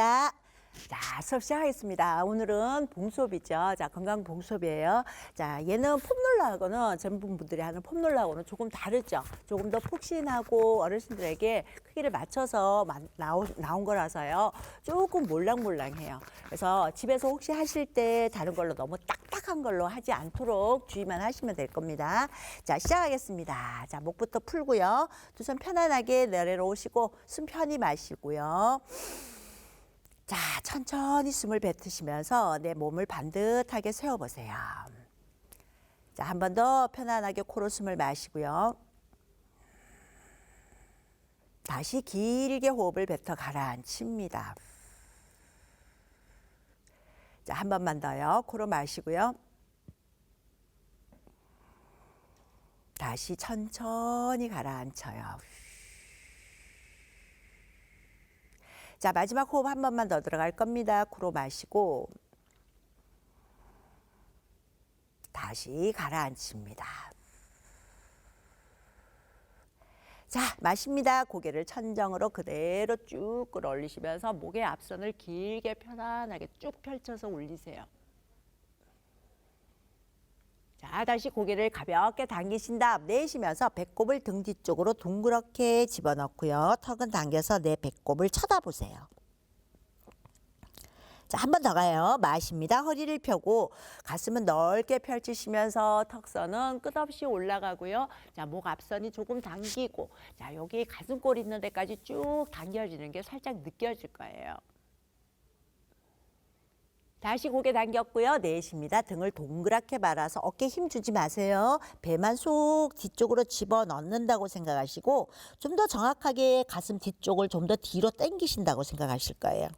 반갑습니다. 자, 수업 시작하겠습니다. 오늘은 봉수업이죠. 자, 건강 봉수업이에요. 자, 얘는 폼롤러하고는 전문분들이 하는 폼롤러하고는 조금 다르죠. 조금 더 푹신하고 어르신들에게 크기를 맞춰서 마- 나오, 나온 거라서요. 조금 몰랑몰랑해요. 그래서 집에서 혹시 하실 때 다른 걸로 너무 딱딱한 걸로 하지 않도록 주의만 하시면 될 겁니다. 자, 시작하겠습니다. 자, 목부터 풀고요. 두 손 편안하게 내려놓으시고 숨 편히 마시고요. 자, 천천히 숨을 뱉으시면서 내 몸을 반듯하게 세워보세요. 자, 한 번 더 편안하게 코로 숨을 마시고요. 다시 길게 호흡을 뱉어 가라앉힙니다. 자, 한 번만 더요. 코로 마시고요. 다시 천천히 가라앉혀요. 자, 마지막 호흡 한 번만 더 들어갈 겁니다. 코로 마시고 다시 가라앉힙니다. 자, 마십니다. 고개를 천정으로 그대로 쭉 끌어올리시면서 목의 앞선을 길게 편안하게 쭉 펼쳐서 올리세요. 자, 다시 고개를 가볍게 당기신 다음 내쉬면서 배꼽을 등 뒤쪽으로 둥그렇게 집어넣고요. 턱은 당겨서 내 배꼽을 쳐다보세요. 자, 한 번 더 가요. 마십니다. 허리를 펴고 가슴은 넓게 펼치시면서 턱선은 끝없이 올라가고요. 자, 목 앞선이 조금 당기고 자, 여기 가슴골 있는 데까지 쭉 당겨지는 게 살짝 느껴질 거예요. 다시 고개 당겼고요. 내쉽니다. 등을 동그랗게 말아서 어깨 힘 주지 마세요. 배만 쏙 뒤쪽으로 집어 넣는다고 생각하시고 좀 더 정확하게 가슴 뒤쪽을 좀 더 뒤로 당기신다고 생각하실 거예요.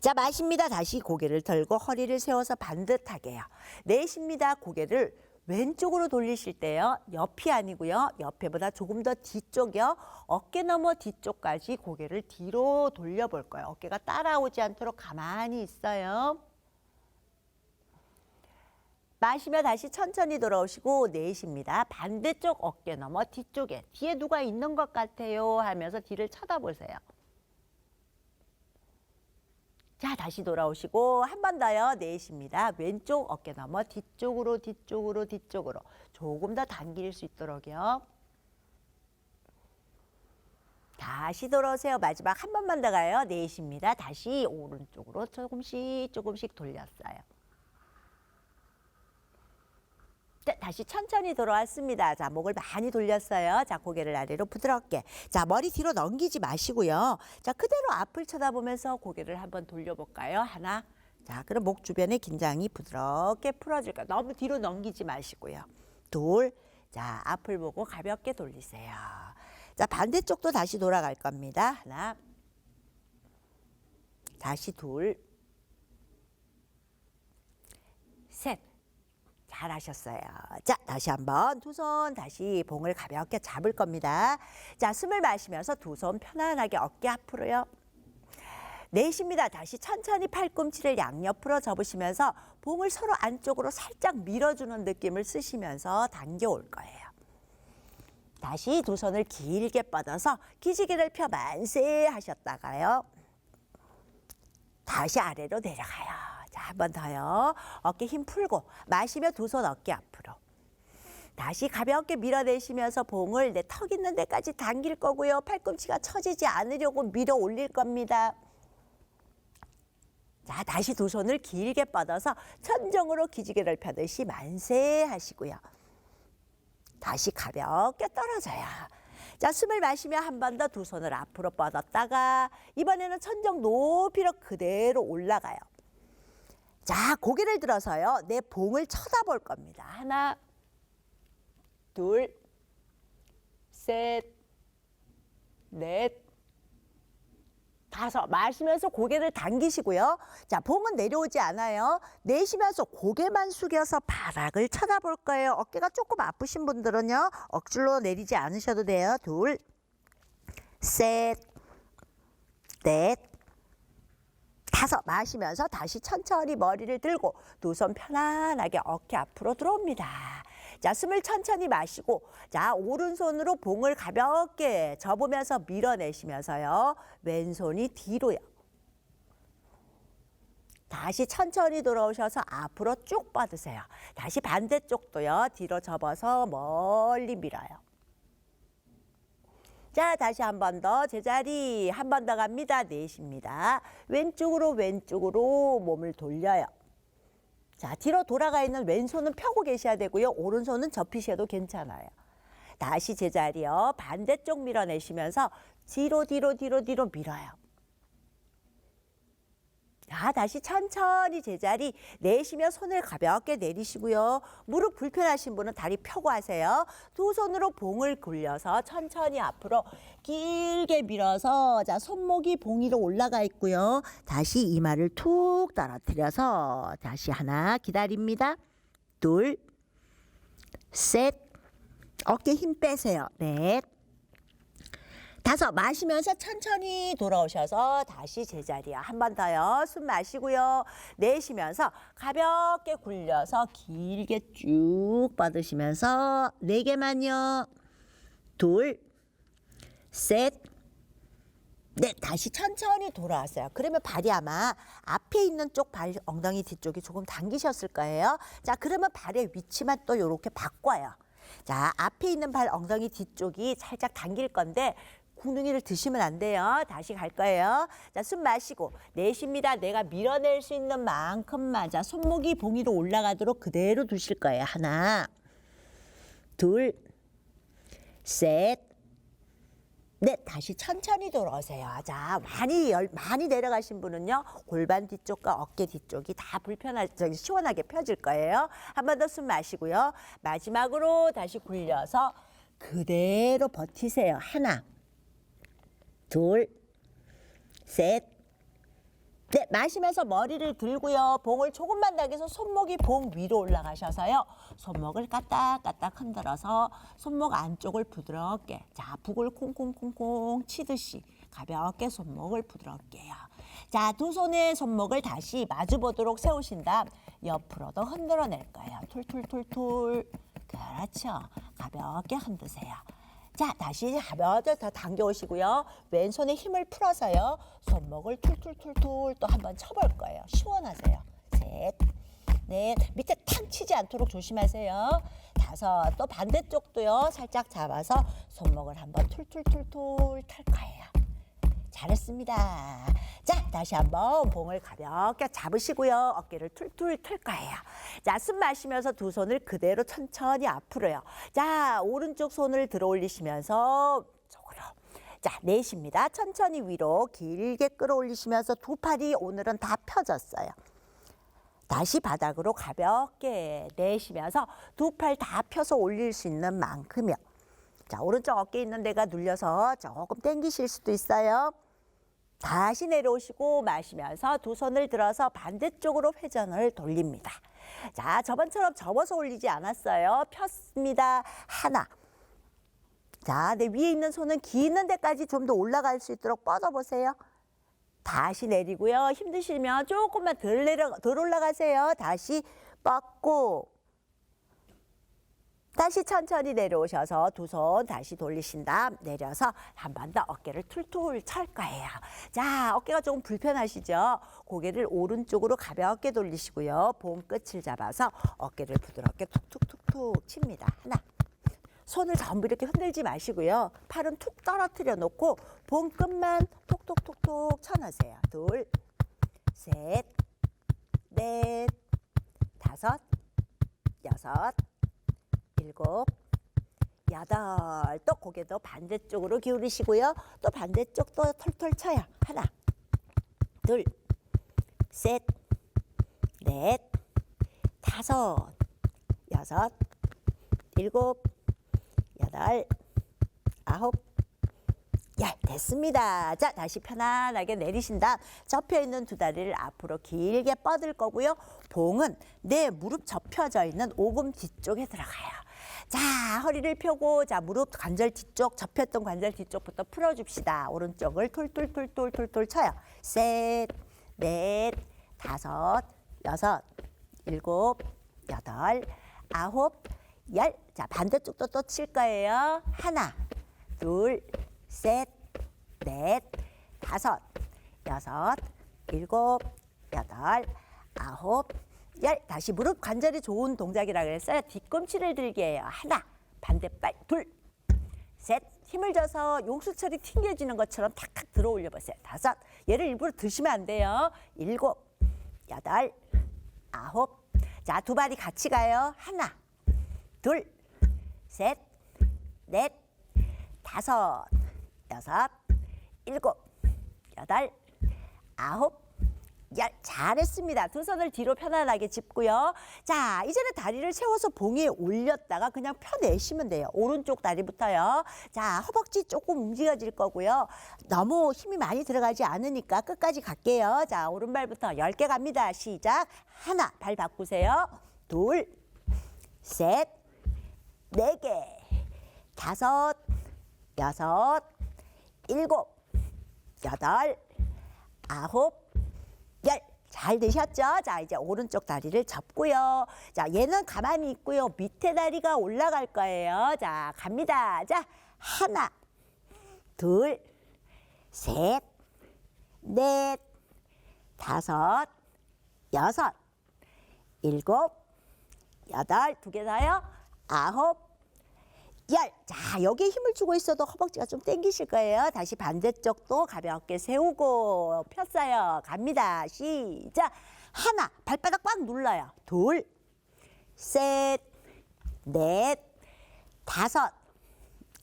자, 마십니다. 다시 고개를 들고 허리를 세워서 반듯하게요. 내쉽니다. 고개를 왼쪽으로 돌리실 때요. 옆이 아니고요. 옆에보다 조금 더 뒤쪽이요. 어깨 너머 뒤쪽까지 고개를 뒤로 돌려볼 거예요. 어깨가 따라오지 않도록 가만히 있어요. 마시며 다시 천천히 돌아오시고 내쉽니다. 반대쪽 어깨 너머 뒤쪽에 뒤에 누가 있는 것 같아요 하면서 뒤를 쳐다보세요. 자, 다시 돌아오시고 한 번 더요. 내쉽니다. 왼쪽 어깨 너머 뒤쪽으로 뒤쪽으로 뒤쪽으로 조금 더 당길 수 있도록요. 다시 돌아오세요. 마지막 한 번만 더 가요. 내쉽니다. 다시 오른쪽으로 조금씩 조금씩 돌렸어요. 자, 다시 천천히 돌아왔습니다. 자, 목을 많이 돌렸어요. 자, 고개를 아래로 부드럽게. 자, 머리 뒤로 넘기지 마시고요. 자, 그대로 앞을 쳐다보면서 고개를 한번 돌려볼까요? 하나. 자, 그럼 목 주변의 긴장이 부드럽게 풀어질 거예요. 너무 뒤로 넘기지 마시고요. 둘. 자, 앞을 보고 가볍게 돌리세요. 자, 반대쪽도 다시 돌아갈 겁니다. 하나. 다시 둘. 셋. 잘하셨어요. 자, 다시 한번 두 손 다시 봉을 가볍게 잡을 겁니다. 자, 숨을 마시면서 두 손 편안하게 어깨 앞으로요. 내쉽니다. 다시 천천히 팔꿈치를 양옆으로 접으시면서 봉을 서로 안쪽으로 살짝 밀어주는 느낌을 쓰시면서 당겨올 거예요. 다시 두 손을 길게 뻗어서 기지개를 펴 만세 하셨다가요. 다시 아래로 내려가요. 자, 한 번 더요. 어깨 힘 풀고 마시며 두 손 어깨 앞으로. 다시 가볍게 밀어내시면서 봉을 내 턱 있는 데까지 당길 거고요. 팔꿈치가 처지지 않으려고 밀어 올릴 겁니다. 자, 다시 두 손을 길게 뻗어서 천정으로 기지개를 펴듯이 만세 하시고요. 다시 가볍게 떨어져요. 자, 숨을 마시며 한 번 더 두 손을 앞으로 뻗었다가 이번에는 천정 높이로 그대로 올라가요. 자, 고개를 들어서요. 내 봉을 쳐다볼 겁니다. 하나, 둘, 셋, 넷, 다섯. 마시면서 고개를 당기시고요. 자, 봉은 내려오지 않아요. 내쉬면서 고개만 숙여서 바닥을 쳐다볼 거예요. 어깨가 조금 아프신 분들은요. 억지로 내리지 않으셔도 돼요. 둘, 셋, 넷, 다섯 마시면서 다시 천천히 머리를 들고 두 손 편안하게 어깨 앞으로 들어옵니다. 자, 숨을 천천히 마시고, 자, 오른손으로 봉을 가볍게 접으면서 밀어내시면서요. 왼손이 뒤로요. 다시 천천히 돌아오셔서 앞으로 쭉 뻗으세요. 다시 반대쪽도요. 뒤로 접어서 멀리 밀어요. 자, 다시 한 번 더 제자리 한 번 더 갑니다. 넷입니다. 왼쪽으로 왼쪽으로 몸을 돌려요. 자, 뒤로 돌아가 있는 왼손은 펴고 계셔야 되고요. 오른손은 접히셔도 괜찮아요. 다시 제자리요. 반대쪽 밀어내시면서 뒤로 뒤로 뒤로 뒤로 밀어요. 자, 다시 천천히 제자리 내쉬며 손을 가볍게 내리시고요. 무릎 불편하신 분은 다리 펴고 하세요. 두 손으로 봉을 굴려서 천천히 앞으로 길게 밀어서 자, 손목이 봉 위로 올라가 있고요. 다시 이마를 툭 떨어뜨려서 다시 하나 기다립니다. 둘, 셋, 어깨 힘 빼세요. 넷, 다섯 마시면서 천천히 돌아오셔서 다시 제자리야 한 번 더요 숨 마시고요 내쉬면서 가볍게 굴려서 길게 쭉 뻗으시면서 네 개만요 둘 셋 네, 다시 천천히 돌아왔어요. 그러면 발이 아마 앞에 있는 쪽 발 엉덩이 뒤쪽이 조금 당기셨을 거예요. 자, 그러면 발의 위치만 또 이렇게 바꿔요. 자, 앞에 있는 발 엉덩이 뒤쪽이 살짝 당길 건데 궁둥이를 드시면 안 돼요. 다시 갈 거예요. 자, 숨 마시고 내쉽니다. 내가 밀어낼 수 있는 만큼만 자, 손목이 봉 위로 올라가도록 그대로 두실 거예요. 하나, 둘, 셋, 네, 다시 천천히 돌아오세요. 자, 많이 열, 많이 내려가신 분은요, 골반 뒤쪽과 어깨 뒤쪽이 다 불편할, 저기 시원하게 펴질 거예요. 한 번 더 숨 마시고요. 마지막으로 다시 굴려서 그대로 버티세요. 하나, 둘, 셋, 네, 마시면서 머리를 들고요. 봉을 조금만 당겨서 손목이 봉 위로 올라가셔서요. 손목을 까딱까딱 흔들어서 손목 안쪽을 부드럽게 자, 북을 콩콩콩콩 치듯이 가볍게 손목을 부드럽게 해요. 자, 두 손의 손목을 다시 마주 보도록 세우신 다음 옆으로도 흔들어 낼 거예요. 툴툴툴툴. 그렇죠. 가볍게 흔드세요. 자, 다시 가볍게 더 당겨오시고요. 왼손에 힘을 풀어서요. 손목을 툴툴툴툴 또 한번 쳐볼 거예요. 시원하세요. 셋, 넷, 밑에 탕 치지 않도록 조심하세요. 다섯, 또 반대쪽도요. 살짝 잡아서 손목을 한번 툴툴툴툴 탈 거예요. 잘했습니다. 자, 다시 한번 봉을 가볍게 잡으시고요. 어깨를 툴툴 틀 거예요. 자, 숨 마시면서 두 손을 그대로 천천히 앞으로요. 자, 오른쪽 손을 들어 올리시면서 쪽으로. 자, 내쉽니다. 천천히 위로 길게 끌어올리시면서 두 팔이 오늘은 다 펴졌어요. 다시 바닥으로 가볍게 내쉬면서 두 팔 다 펴서 올릴 수 있는 만큼이요. 자, 오른쪽 어깨 있는 데가 눌려서 조금 당기실 수도 있어요. 다시 내려오시고 마시면서 두 손을 들어서 반대쪽으로 회전을 돌립니다. 자, 저번처럼 접어서 올리지 않았어요. 폈습니다. 하나. 자, 내 위에 있는 손은 기는 데까지 좀 더 올라갈 수 있도록 뻗어보세요. 다시 내리고요. 힘드시면 조금만 덜 내려, 덜 올라가세요. 다시 뻗고 다시 천천히 내려오셔서 두 손 다시 돌리신 다음 내려서 한 번 더 어깨를 툴툴 찰 거예요. 자, 어깨가 조금 불편하시죠? 고개를 오른쪽으로 가볍게 돌리시고요. 봉 끝을 잡아서 어깨를 부드럽게 툭툭툭툭 칩니다. 하나. 손을 전부 이렇게 흔들지 마시고요. 팔은 툭 떨어뜨려 놓고 봉 끝만 톡톡톡톡 쳐놓으세요. 둘, 셋, 넷, 다섯, 여섯, 일곱, 여덟. 또 고개도 반대쪽으로 기울이시고요. 또 반대쪽도 털털 쳐요. 하나, 둘, 셋, 넷, 다섯, 여섯, 일곱, 여덟, 아홉, 열 됐습니다. 자 다시 편안하게 내리신 다음 접혀 있는 두 다리를 앞으로 길게 뻗을 거고요. 봉은 내 무릎 접혀져 있는 오금 뒤쪽에 들어가요. 자 허리를 펴고 자 무릎 관절 뒤쪽 접혔던 관절 뒤쪽부터 풀어 줍시다. 오른쪽을 툴툴툴툴툴툴 쳐요. 셋, 넷, 다섯, 여섯, 일곱, 여덟, 아홉, 열. 자, 반대쪽도 또 칠 거예요. 하나, 둘, 셋, 넷, 다섯, 여섯, 일곱, 여덟, 아홉, 열. 다시 무릎 관절이 좋은 동작이라 그랬어요. 뒤꿈치를 들기예요. 하나, 반대발 둘, 셋. 힘을 줘서 용수철이 튕겨지는 것처럼 탁탁 들어 올려 보세요. 다섯. 얘를 일부러 드시면 안 돼요. 일곱, 여덟, 아홉. 자, 두 발이 같이 가요. 하나, 둘, 셋, 넷, 다섯, 여섯, 일곱, 여덟, 아홉, 열. 잘했습니다. 두 손을 뒤로 편안하게 짚고요. 자, 이제는 다리를 세워서 봉에 올렸다가 그냥 펴내시면 돼요. 오른쪽 다리부터요. 자, 허벅지 조금 움직여질 거고요. 너무 힘이 많이 들어가지 않으니까 끝까지 갈게요. 자, 오른발부터 10개 갑니다. 시작. 하나, 발 바꾸세요. 둘, 셋, 네 개, 다섯, 여섯, 일곱, 여덟, 아홉, 열. 잘 되셨죠? 자, 이제 오른쪽 다리를 접고요. 자, 얘는 가만히 있고요. 밑에 다리가 올라갈 거예요. 자, 갑니다. 자, 하나, 둘, 셋, 넷, 다섯, 여섯, 일곱, 여덟, 두 개 더요. 아홉, 열. 자, 여기에 힘을 주고 있어도 허벅지가 좀 당기실 거예요. 다시 반대쪽도 가볍게 세우고 폈어요. 갑니다. 시작. 하나, 발바닥 꽉 눌러요. 둘, 셋, 넷, 다섯,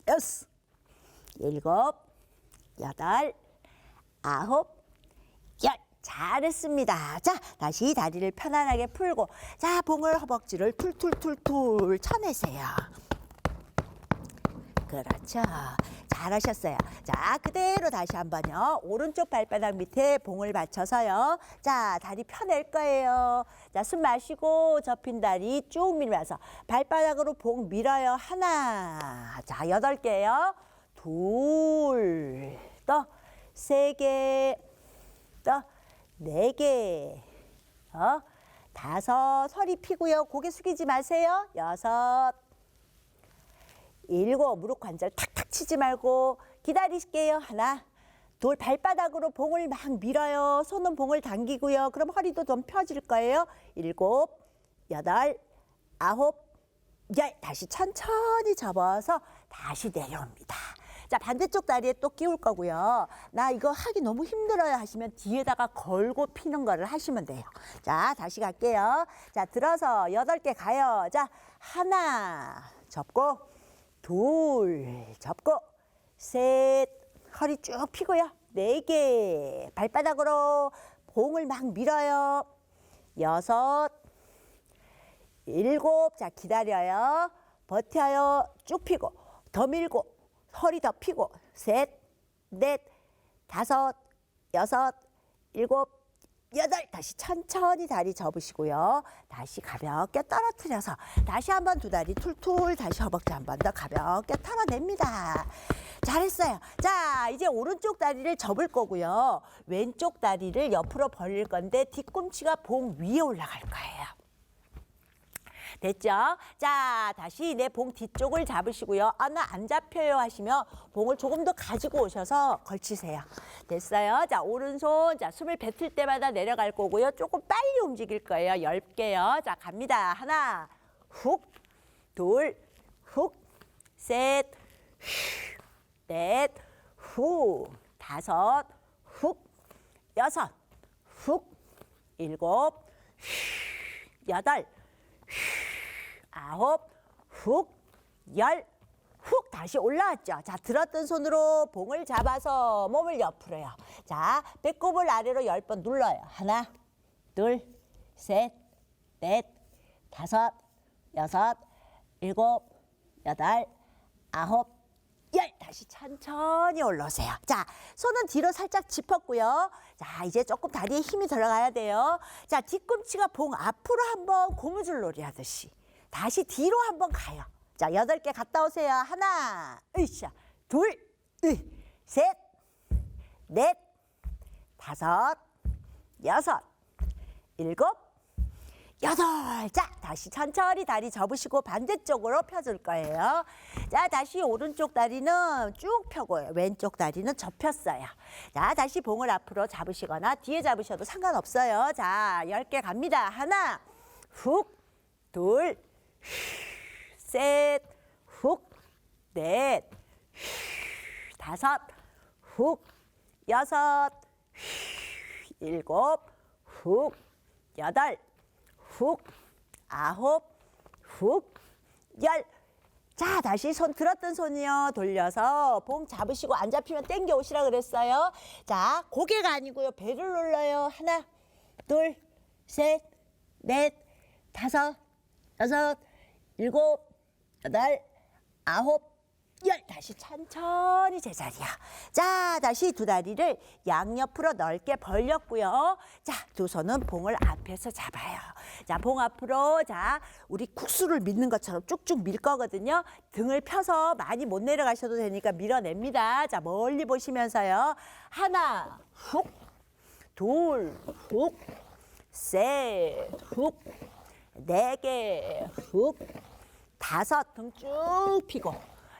여섯, 일곱, 여덟, 아홉, 열. 잘했습니다. 자, 다시 다리를 편안하게 풀고, 자, 봉을 허벅지를 툴툴툴툴 쳐내세요. 그렇죠. 잘하셨어요. 자, 그대로 다시 한번요. 오른쪽 발바닥 밑에 봉을 받쳐서요. 자, 다리 펴낼 거예요. 자, 숨 마시고 접힌 다리 쭉 밀면서 발바닥으로 봉 밀어요. 하나. 자, 여덟 개요. 둘. 또 세 개. 또 네 개. 어? 다섯. 허리 피고요. 고개 숙이지 마세요. 여섯. 일곱 무릎 관절 탁탁 치지 말고 기다리실게요. 하나, 둘 발바닥으로 봉을 막 밀어요. 손은 봉을 당기고요. 그럼 허리도 좀 펴질 거예요. 일곱, 여덟, 아홉, 열. 다시 천천히 접어서 다시 내려옵니다. 자 반대쪽 다리에 또 끼울 거고요. 나 이거 하기 너무 힘들어요 하시면 뒤에다가 걸고 피는 거를 하시면 돼요. 자 다시 갈게요. 자 들어서 여덟 개 가요. 자 하나 접고 둘 접고 셋 허리 쭉 펴고요. 네 개 발바닥으로 봉을 막 밀어요. 여섯 일곱 자 기다려요. 버텨요. 쭉 펴고 더 밀고 허리 더 펴고 셋, 넷, 다섯, 여섯, 일곱, 여덟 다시 천천히 다리 접으시고요. 다시 가볍게 떨어뜨려서 다시 한번 두 다리 툴툴 다시 허벅지 한 번 더 가볍게 털어냅니다. 잘했어요. 자, 이제 오른쪽 다리를 접을 거고요. 왼쪽 다리를 옆으로 벌릴 건데 뒤꿈치가 봉 위에 올라갈 거예요. 됐죠? 자, 다시 내 봉 뒤쪽을 잡으시고요. 아, 나 안 잡혀요 하시면 봉을 조금 더 가지고 오셔서 걸치세요. 됐어요? 자, 오른손, 자, 숨을 뱉을 때마다 내려갈 거고요. 조금 빨리 움직일 거예요. 열 개요. 자, 갑니다. 하나, 훅, 둘, 훅, 셋, 후, 넷, 후, 다섯, 훅, 여섯, 훅, 일곱, 후, 여덟, 아홉, 훅, 열, 훅 다시 올라왔죠. 자, 들었던 손으로 봉을 잡아서 몸을 옆으로요. 자, 배꼽을 아래로 열 번 눌러요. 하나, 둘, 셋, 넷, 다섯, 여섯, 일곱, 여덟, 아홉, 열. 다시 천천히 올라오세요. 자, 손은 뒤로 살짝 짚었고요. 자, 이제 조금 다리에 힘이 들어가야 돼요. 자, 뒤꿈치가 봉 앞으로 한번 고무줄 놀이 하듯이 다시 뒤로 한번 가요. 자, 여덟 개 갔다 오세요. 하나, 으쌰, 둘, 으, 셋, 넷, 다섯, 여섯, 일곱, 여덟. 자, 다시 천천히 다리 접으시고 반대쪽으로 펴줄 거예요. 자, 다시 오른쪽 다리는 쭉 펴고요. 왼쪽 다리는 접혔어요. 자, 다시 봉을 앞으로 잡으시거나 뒤에 잡으셔도 상관없어요. 자, 열 개 갑니다. 하나, 훅, 둘, 셋, 훅, 넷, 다섯, 훅, 여섯, 일곱, 훅, 여덟, 훅, 아홉, 훅, 열. 자, 다시 손 들었던 손이요. 돌려서 봉 잡으시고 안 잡히면 당겨 오시라 그랬어요. 자, 고개가 아니고요. 배를 눌러요. 하나, 둘, 셋, 넷, 다섯, 여섯, 일곱, 여덟, 아홉, 열. 다시 천천히 제자리야. 자, 다시 두 다리를 양옆으로 넓게 벌렸고요. 자, 두 손은 봉을 앞에서 잡아요. 자, 봉 앞으로 자, 우리 국수를 밀는 것처럼 쭉쭉 밀 거거든요. 등을 펴서 많이 못 내려가셔도 되니까 밀어냅니다. 자, 멀리 보시면서요. 하나, 훅, 둘, 훅, 셋, 훅, 네 개, 훅, 다섯 등쭉 펴고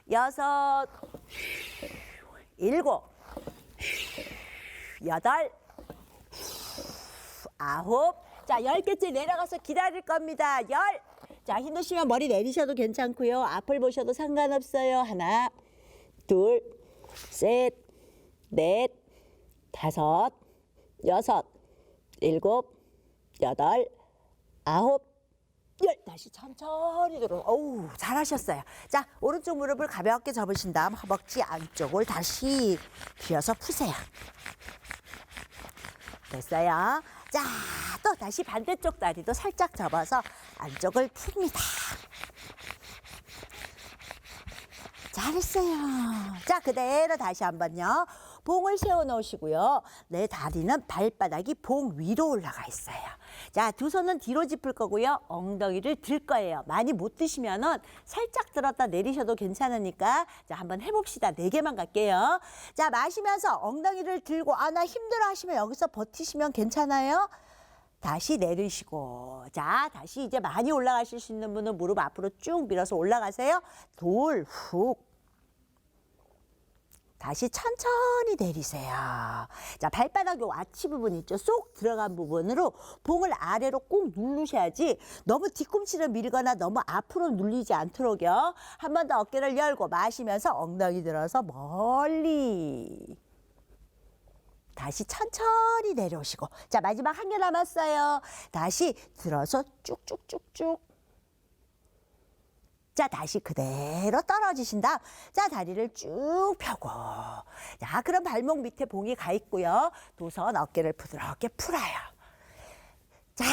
여섯, 일곱, 여덟, 아홉. 자, 열 개째 내려가서 기다릴 겁니다. 열. 자, 힘드시면 머리 내리셔도 괜찮고요. 앞을 보셔도 상관없어요. 하나, 둘, 셋, 넷, 다섯, 여섯, 일곱, 여덟, 아홉, 열 다시 천천히 들어. 어우 잘하셨어요. 자 오른쪽 무릎을 가볍게 접으신 다음 허벅지 안쪽을 다시 쥐어서 푸세요. 됐어요. 자 또 다시 반대쪽 다리도 살짝 접어서 안쪽을 풉니다. 잘했어요. 자, 그대로 다시 한번요. 봉을 세워 놓으시고요. 내 다리는 발바닥이 봉 위로 올라가 있어요. 자, 두 손은 뒤로 짚을 거고요. 엉덩이를 들 거예요. 많이 못 드시면은 살짝 들었다 내리셔도 괜찮으니까 자, 한번 해 봅시다. 네 개만 갈게요. 자, 마시면서 엉덩이를 들고 아, 나 힘들어 하시면 여기서 버티시면 괜찮아요. 다시 내리시고 자 다시 이제 많이 올라가실 수 있는 분은 무릎 앞으로 쭉 밀어서 올라가세요 돌훅 다시 천천히 내리세요. 자 발바닥 요 아치 부분 있죠? 쏙 들어간 부분으로 봉을 아래로 꼭 누르셔야지 너무 뒤꿈치를 밀거나 너무 앞으로 눌리지 않도록요. 한 번 더 어깨를 열고 마시면서 엉덩이 들어서 멀리 다시 천천히 내려오시고. 자 마지막 한 개 남았어요. 다시 들어서 쭉쭉쭉쭉 자 다시 그대로 떨어지신 다음 자 다리를 쭉 펴고. 자 그럼 발목 밑에 봉이 가 있고요. 두 손 어깨를 부드럽게 풀어요. 자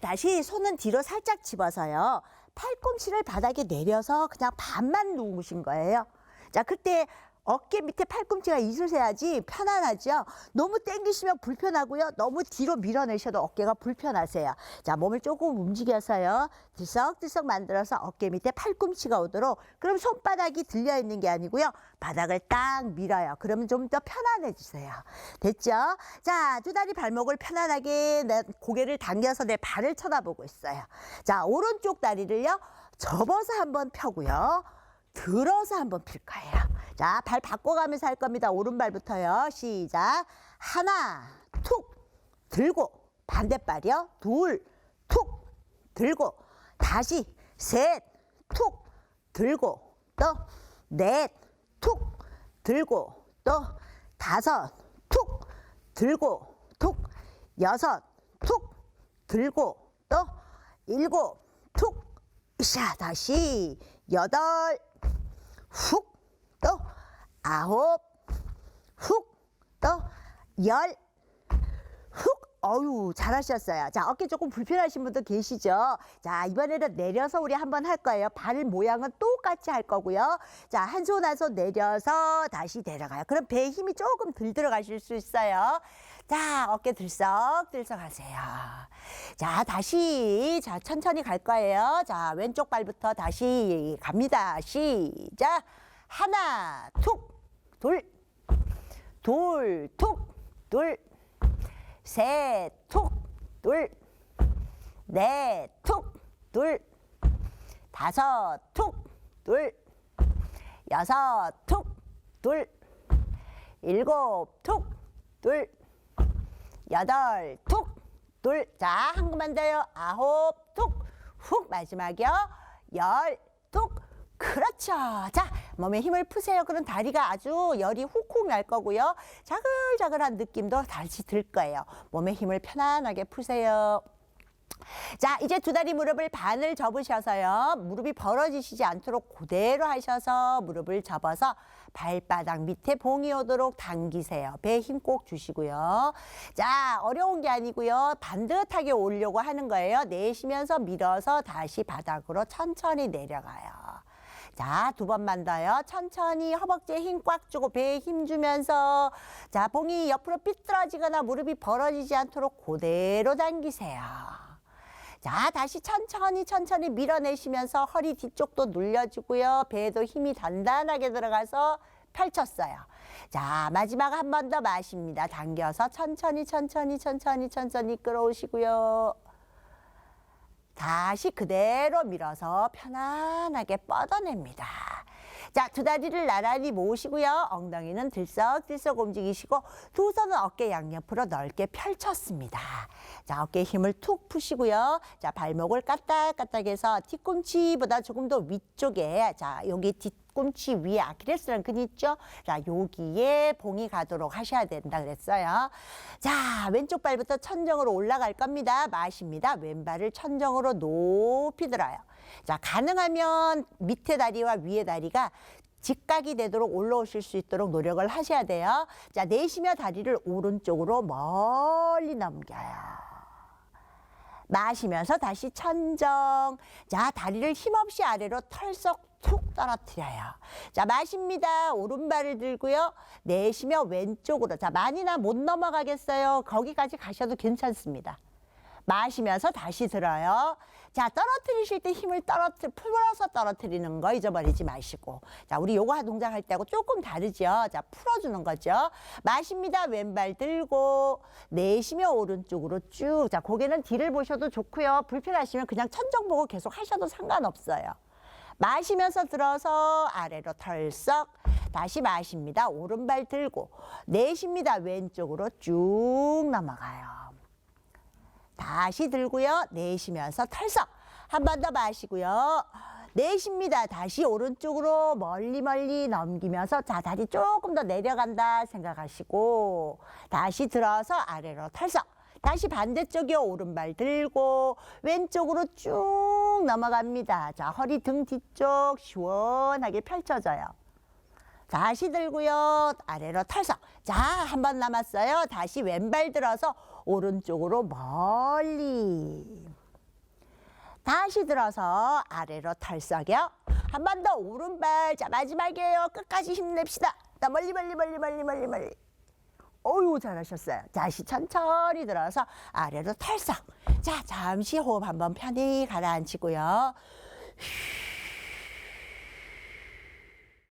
다시 손은 뒤로 살짝 집어서요. 팔꿈치를 바닥에 내려서 그냥 반만 누우신 거예요. 자 그때 어깨 밑에 팔꿈치가 있으셔야지 편안하죠. 너무 당기시면 불편하고요. 너무 뒤로 밀어내셔도 어깨가 불편하세요. 자, 몸을 조금 움직여서요. 들썩들썩 만들어서 어깨 밑에 팔꿈치가 오도록 그럼 손바닥이 들려 있는 게 아니고요. 바닥을 딱 밀어요. 그러면 좀 더 편안해지세요. 됐죠? 자, 두 다리 발목을 편안하게 내 고개를 당겨서 내 발을 쳐다보고 있어요. 자, 오른쪽 다리를요. 접어서 한번 펴고요. 들어서 한번 필 거예요. 자, 발 바꿔가면서 할 겁니다. 오른발부터요. 시작. 하나, 툭, 들고, 반대발이요. 둘, 툭, 들고, 다시, 셋, 툭, 들고, 또, 넷, 툭, 들고, 또, 다섯, 툭, 들고, 툭, 여섯, 툭, 들고, 또, 일곱, 툭, 샤, 다시, 여덟, 훅, 또 아홉, 훅, 또 열, 훅. 어유 잘하셨어요. 자, 어깨 조금 불편하신 분도 계시죠? 자, 이번에는 내려서 우리 한번 할 거예요. 발 모양은 똑같이 할 거고요. 자, 한손한손 내려서 다시 내려가요. 그럼 배에 힘이 조금 덜 들어가실 수 있어요. 자, 어깨 들썩들썩 하세요. 자, 다시. 자, 천천히 갈 거예요. 자, 왼쪽 발부터 다시 갑니다. 시작. 하나, 툭, 둘, 둘, 툭, 둘, 셋, 툭, 둘, 넷, 툭, 둘, 다섯, 툭, 둘, 여섯, 툭, 둘, 일곱, 툭, 둘, 여덟, 툭, 둘. 자, 한 번만 더요. 아홉, 툭, 훅. 마지막이요. 열, 툭. 그렇죠. 자, 몸에 힘을 푸세요. 그럼 다리가 아주 열이 훅훅 날 거고요. 자글자글한 느낌도 다시 들 거예요. 몸에 힘을 편안하게 푸세요. 자, 이제 두 다리 무릎을 반을 접으셔서요. 무릎이 벌어지시지 않도록 그대로 하셔서 무릎을 접어서 발바닥 밑에 봉이 오도록 당기세요. 배힘꼭 주시고요. 자, 어려운 게 아니고요. 반듯하게 오려고 하는 거예요. 내쉬면서 밀어서 다시 바닥으로 천천히 내려가요. 자, 두 번만 더요. 천천히 허벅지에 힘 꽉 주고 배에 힘 주면서 자, 봉이 옆으로 삐뚤어지거나 무릎이 벌어지지 않도록 그대로 당기세요. 자, 다시 천천히 천천히 밀어내시면서 허리 뒤쪽도 눌려주고요. 배에도 힘이 단단하게 들어가서 펼쳤어요. 자, 마지막 한 번 더 마십니다. 당겨서 천천히 천천히 천천히 천천히 끌어오시고요. 다시 그대로 밀어서 편안하게 뻗어냅니다. 자, 두 다리를 나란히 모으시고요. 엉덩이는 들썩들썩 움직이시고 두 손은 어깨 양옆으로 넓게 펼쳤습니다. 자, 어깨에 힘을 툭 푸시고요. 자, 발목을 까딱까딱해서 뒤꿈치보다 조금 더 위쪽에 자, 여기 뒤 꿈치 위에 아킬레스란 근 있죠? 자, 여기에 봉이 가도록 하셔야 된다 그랬어요. 자, 왼쪽 발부터 천정으로 올라갈 겁니다. 마십니다. 왼발을 천정으로 높이 들어요. 자, 가능하면 밑에 다리와 위에 다리가 직각이 되도록 올라오실 수 있도록 노력을 하셔야 돼요. 자, 내쉬며 다리를 오른쪽으로 멀리 넘겨요. 마시면서 다시 천정. 자, 다리를 힘없이 아래로 털썩 툭 떨어뜨려요. 자, 마십니다. 오른발을 들고요. 내쉬며 왼쪽으로. 자, 많이나 못 넘어가겠어요. 거기까지 가셔도 괜찮습니다. 마시면서 다시 들어요. 자, 떨어뜨리실 때 힘을 떨어뜨, 풀어서 떨어뜨리는 거 잊어버리지 마시고. 자, 우리 요가 동작 할 때하고 조금 다르죠? 자, 풀어주는 거죠. 마십니다. 왼발 들고, 내쉬며 오른쪽으로 쭉. 자, 고개는 뒤를 보셔도 좋고요. 불편하시면 그냥 천정 보고 계속 하셔도 상관없어요. 마시면서 들어서 아래로 털썩 다시 마십니다. 오른발 들고 내쉽니다. 왼쪽으로 쭉 넘어가요. 다시 들고요. 내쉬면서 털썩 한 번 더 마시고요. 내쉽니다. 다시 오른쪽으로 멀리 멀리 넘기면서 자 다리 조금 더 내려간다 생각하시고 다시 들어서 아래로 털썩 다시 반대쪽이요. 오른발 들고 왼쪽으로 쭉 넘어갑니다. 자, 허리 등 뒤쪽 시원하게 펼쳐져요. 다시 들고요. 아래로 털썩. 자, 한 번 남았어요. 다시 왼발 들어서 오른쪽으로 멀리. 다시 들어서 아래로 털썩이요. 한번 더 오른발. 자, 마지막이에요. 끝까지 힘냅시다. 자, 멀리 멀리 멀리 멀리 멀리 멀리. 어유 잘하셨어요. 다시 천천히 들어서 아래로 털썩. 자, 잠시 호흡 한번 편히 가라앉히고요.